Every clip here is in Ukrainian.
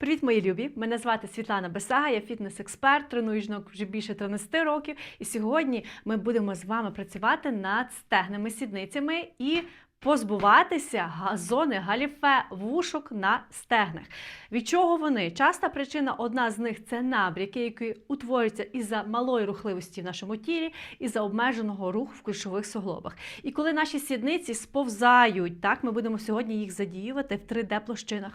Привіт, мої любі! Мене звати Світлана Бесага, я фітнес-експерт, треную жінок вже більше 13 років. І сьогодні ми будемо з вами працювати над стегними сідницями і позбуватися газони, галіфе, вушок на стегнах. Від чого вони? Часта причина, одна з них це набряки, які утворюються із-за малої рухливості в нашому тілі, із-за обмеженого руху в ключових суглобах. І коли наші сідниці сповзають, так ми будемо сьогодні їх задіювати в 3D-площинах.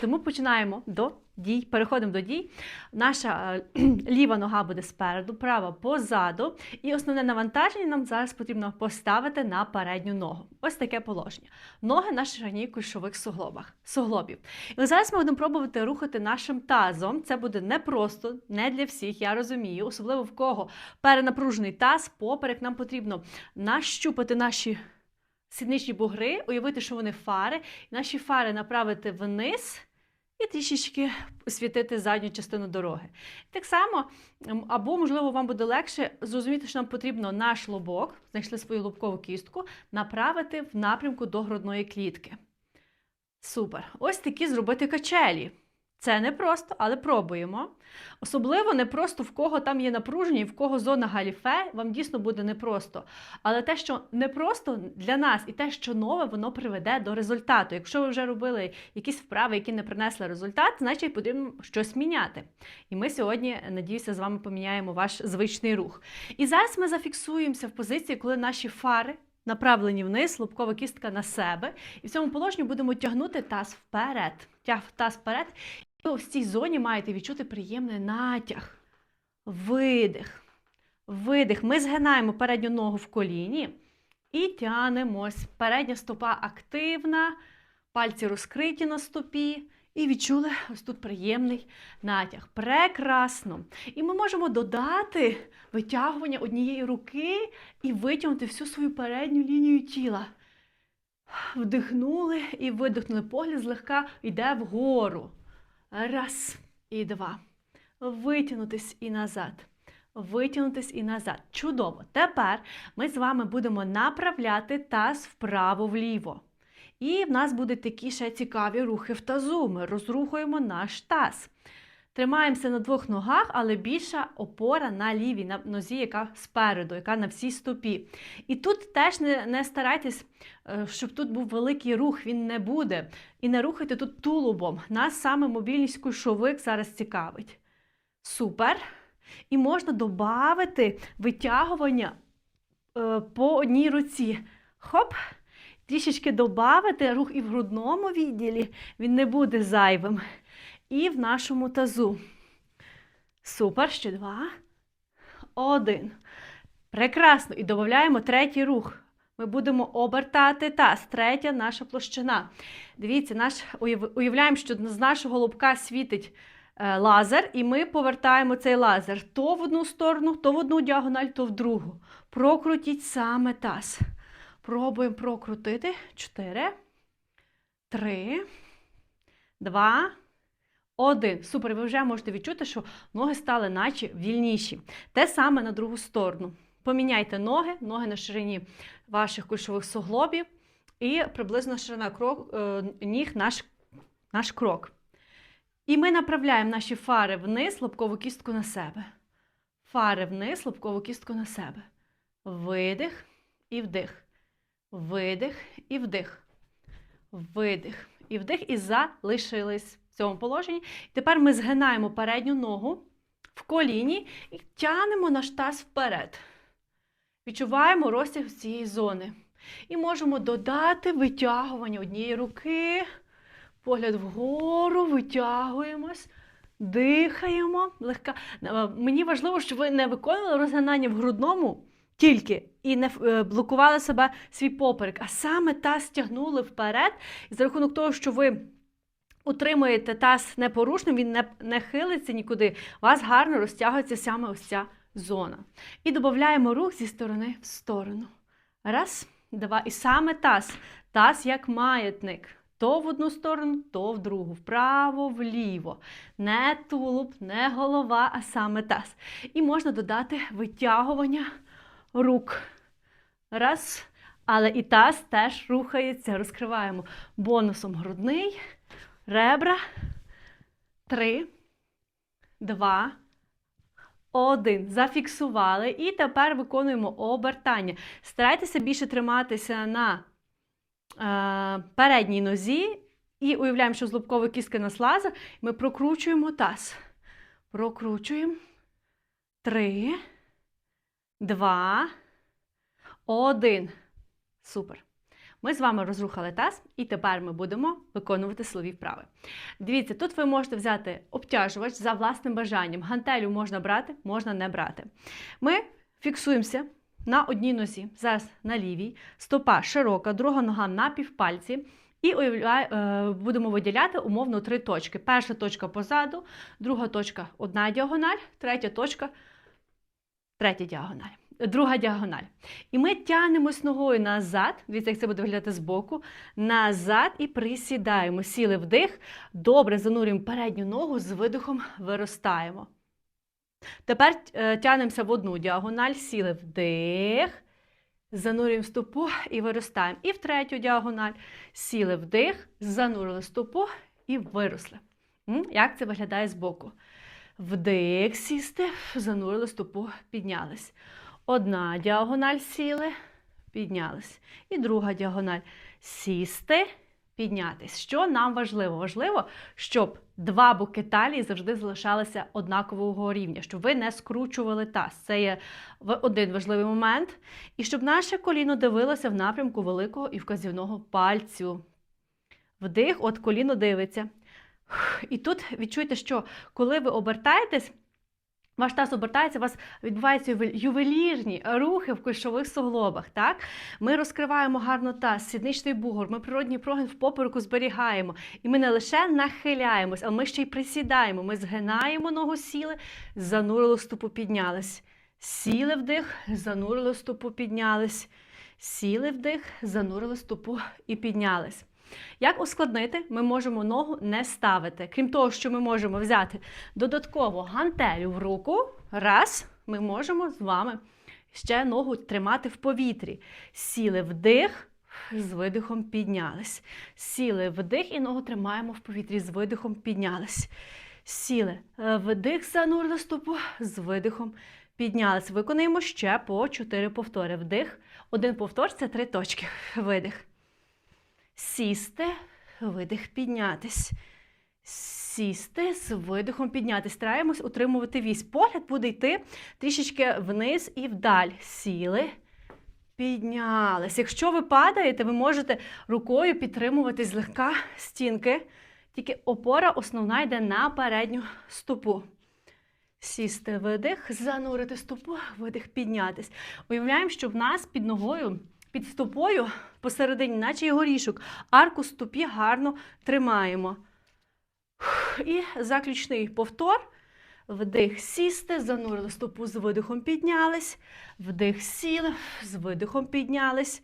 Тому починаємо до дій. Переходимо до дій. Наша е, ліва нога буде спереду, права позаду. І основне навантаження нам зараз потрібно поставити на передню ногу. Ось таке положення. Ноги на ширині кульшових суглобах, суглобів. І зараз ми будемо пробувати рухати нашим тазом. Це буде непросто, не для всіх, я розумію, особливо в кого перенапружений таз, поперек. Нам потрібно нащупати наші сідничні бугри, уявити, що вони фари, і наші фари направити вниз і трішечки освітити задню частину дороги. Так само, або, можливо, вам буде легше зрозуміти, що нам потрібно наш лобок, знайшли свою лобкову кістку, направити в напрямку до грудної клітки. Супер. Ось такі зробити качелі. Це не просто, але пробуємо. Особливо не просто в кого там є напруження і в кого зона галіфе, вам дійсно буде непросто. Але те, що непросто для нас, і те, що нове, воно приведе до результату. Якщо ви вже робили якісь вправи, які не принесли результат, значить потрібно щось міняти. І ми сьогодні, надіюся, з вами поміняємо ваш звичний рух. І зараз ми зафіксуємося в позиції, коли наші фари. Направлені вниз, лобкова кістка на себе. І в цьому положенні будемо тягнути таз вперед. Тяг таз вперед. І в цій зоні маєте відчути приємний натяг. Видих. Видих. Ми згинаємо передню ногу в коліні і тянемось. Передня стопа активна, пальці розкриті на стопі. І відчули ось тут приємний натяг. Прекрасно. І ми можемо додати витягування однієї руки і витягнути всю свою передню лінію тіла. Вдихнули і видихнули. Погляд злегка йде вгору. Раз і два. Витягнутись і назад. Витягнутись і назад. Чудово. Тепер ми з вами будемо направляти таз вправо-вліво. І в нас будуть такі ще цікаві рухи в тазу. Ми розрухуємо наш таз. Тримаємося на двох ногах, але більша опора на лівій на нозі, яка спереду, яка на всій стопі. І тут теж не, не старайтесь, е, щоб тут був великий рух, він не буде. І не рухайте тут тулубом. Нас саме мобільність кульшовик зараз цікавить. Супер. І можна додати витягування е, по одній руці. Хоп! Трішечки додати рух і в грудному відділі, він не буде зайвим. І в нашому тазу. Супер, ще два. Один. Прекрасно. І додаємо третій рух. Ми будемо обертати таз. Третя наша площина. Дивіться, наш, уявляємо, що з нашого лобка світить е, лазер, і ми повертаємо цей лазер то в одну сторону, то в одну діагональ, то в другу. Прокрутіть саме таз. Пробуємо прокрутити. Чотири, три, два, один. Супер. Ви вже можете відчути, що ноги стали наче вільніші. Те саме на другу сторону. Поміняйте ноги, ноги на ширині ваших кульшових суглобів і приблизно ширина крок, е, ніг наш, наш крок. І ми направляємо наші фари вниз, лобкову кістку на себе. Фари вниз, лобкову кістку на себе. Видих і вдих. Видих і вдих. Видих і вдих. І залишились в цьому положенні. Тепер ми згинаємо передню ногу в коліні і тянемо наш таз вперед. Відчуваємо розтяг цієї зони. І можемо додати витягування однієї руки. Погляд вгору, витягуємось, дихаємо. Легка. Мені важливо, щоб ви не виконували розгинання в грудному тільки і не е, блокували себе свій поперек, а саме таз тягнули вперед. І за рахунок того, що ви утримуєте таз непорушним, він не, не хилиться нікуди, вас гарно розтягується саме ось ця зона. І додаємо рух зі сторони в сторону. Раз, два. І саме таз. Таз як маятник. То в одну сторону, то в другу, вправо, вліво. Не тулуб, не голова, а саме таз. І можна додати витягування рук. Раз. Але і таз теж рухається. Розкриваємо бонусом грудний, ребра. Три, два, один. Зафіксували. І тепер виконуємо обертання. Старайтеся більше триматися на е, передній нозі. І уявляємо, що з лобкової кістки нас лаза. Ми прокручуємо таз. Прокручуємо. Три, два, один. Супер. Ми з вами розрухали таз, і тепер ми будемо виконувати силові вправи. Дивіться, тут ви можете взяти обтяжувач за власним бажанням. Гантелю можна брати, можна не брати. Ми фіксуємося на одній нозі, зараз на лівій, стопа широка, друга нога на півпальці. І е, будемо виділяти умовно три точки. Перша точка позаду, друга точка одна діагональ, третя точка, третя діагональ. Друга діагональ. І ми тягнемось ногою назад, дивіться, як це буде виглядати збоку, назад і присідаємо. Сіли вдих, добре занурюємо передню ногу, з видихом виростаємо. Тепер е, тягнемося в одну діагональ, сіли вдих, занурюємо стопу і виростаємо. І в третю діагональ сіли вдих, занурили стопу і виросли. Як це виглядає збоку? Вдих, сісти, занурили стопу, піднялись. Одна діагональ сіли, піднялись. І друга діагональ сісти, піднятись. Що нам важливо? Важливо, щоб два боки талії завжди залишалися однакового рівня, щоб ви не скручували таз. Це є один важливий момент. І щоб наше коліно дивилося в напрямку великого і вказівного пальцю. Вдих, от коліно дивиться. І тут відчуйте, що коли ви обертаєтесь, ваш таз обертається, у вас відбуваються ювелірні рухи в кульшових суглобах. Так? Ми розкриваємо гарно таз, сідничний бугор, ми природній прогин в попереку зберігаємо. І ми не лише нахиляємось, але ми ще й присідаємо. Ми згинаємо ногу, сіли, занурили стопу, піднялись. Сіли вдих, занурили стопу, піднялись. Сіли вдих, занурили стопу і піднялись. Як ускладнити, ми можемо ногу не ставити. Крім того, що ми можемо взяти додатково гантелю в руку. Раз, ми можемо з вами ще ногу тримати в повітрі. Сіли вдих, з видихом піднялись. Сіли вдих і ногу тримаємо в повітрі, з видихом піднялись. Сіли е, вдих, занурили стопу, з видихом піднялись. Виконуємо ще по 4 повтори. Вдих. Один повтор це три точки. Видих. Сісти, видих, піднятись. Сісти, з видихом піднятись. Стараємось утримувати вісь. Погляд буде йти трішечки вниз і вдаль. Сіли, піднялись. Якщо ви падаєте, ви можете рукою підтримувати злегка стінки. Тільки опора основна йде на передню стопу. Сісти видих, занурити стопу, видих, піднятись. Уявляємо, що в нас під ногою, під стопою посередині, наче його горішок, арку стопі гарно тримаємо. І заключний повтор. Вдих сісти, занурили стопу з видихом піднялись. Вдих сіли, з видихом піднялись.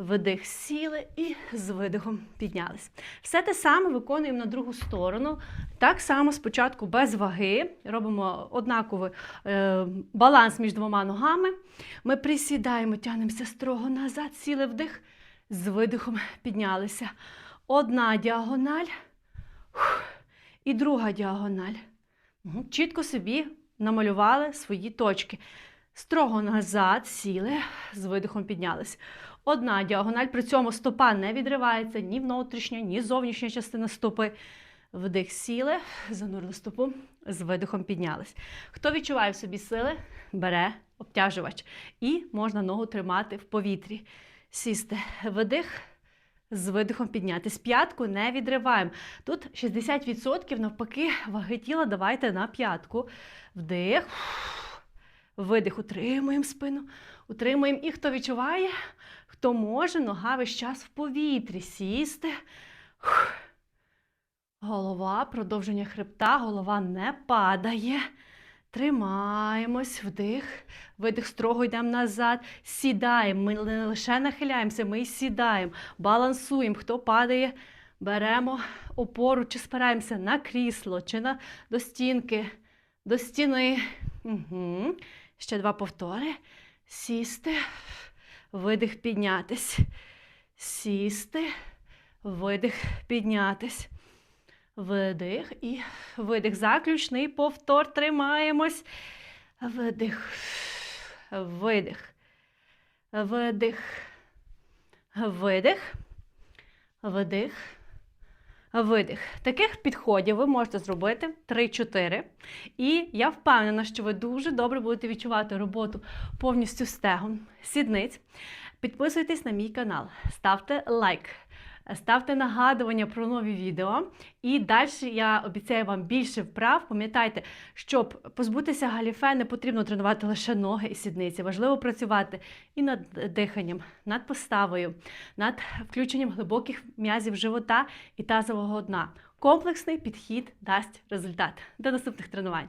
Вдих сіли і з видихом піднялись. Все те саме виконуємо на другу сторону. Так само спочатку без ваги. Робимо однаковий е, баланс між двома ногами. Ми присідаємо, тягнемося строго назад, сіли вдих, з видихом піднялися. Одна діагональ і друга діагональ. Чітко собі намалювали свої точки. Строго назад сіли, з видихом піднялись. Одна діагональ, при цьому стопа не відривається ні внутрішня, ні зовнішня частина стопи. Вдих сіли, занурили стопу, з видихом піднялись. Хто відчуває в собі сили, бере обтяжувач. І можна ногу тримати в повітрі. Сісти, вдих, з видихом піднятись. П'ятку не відриваємо. Тут 60% навпаки ваги тіла давайте на п'ятку. Вдих. Видих, утримуємо спину, утримуємо. І хто відчуває, хто може, нога весь час в повітрі. Сісти. Голова, продовження хребта, голова не падає. Тримаємось, вдих, видих, строго йдемо назад. Сідаємо. Ми не лише нахиляємося, ми й сідаємо, балансуємо. Хто падає, беремо опору, чи спираємося на крісло, чи на до стінки, до стіни. Угу. Ще два повтори. Сісти, видих, піднятись. Сісти, видих, піднятись. Видих і видих. Заключний повтор. Тримаємось. Видих. Видих. Видих. Видих. Вдих. Видих. Таких підходів ви можете зробити 3-4. І я впевнена, що ви дуже добре будете відчувати роботу повністю стегом, сідниць. Підписуйтесь на мій канал, ставте лайк, ставте нагадування про нові відео. І далі я обіцяю вам більше вправ. Пам'ятайте, щоб позбутися галіфе, не потрібно тренувати лише ноги і сідниці. Важливо працювати і над диханням, над поставою, над включенням глибоких м'язів живота і тазового дна. Комплексний підхід дасть результат. До наступних тренувань.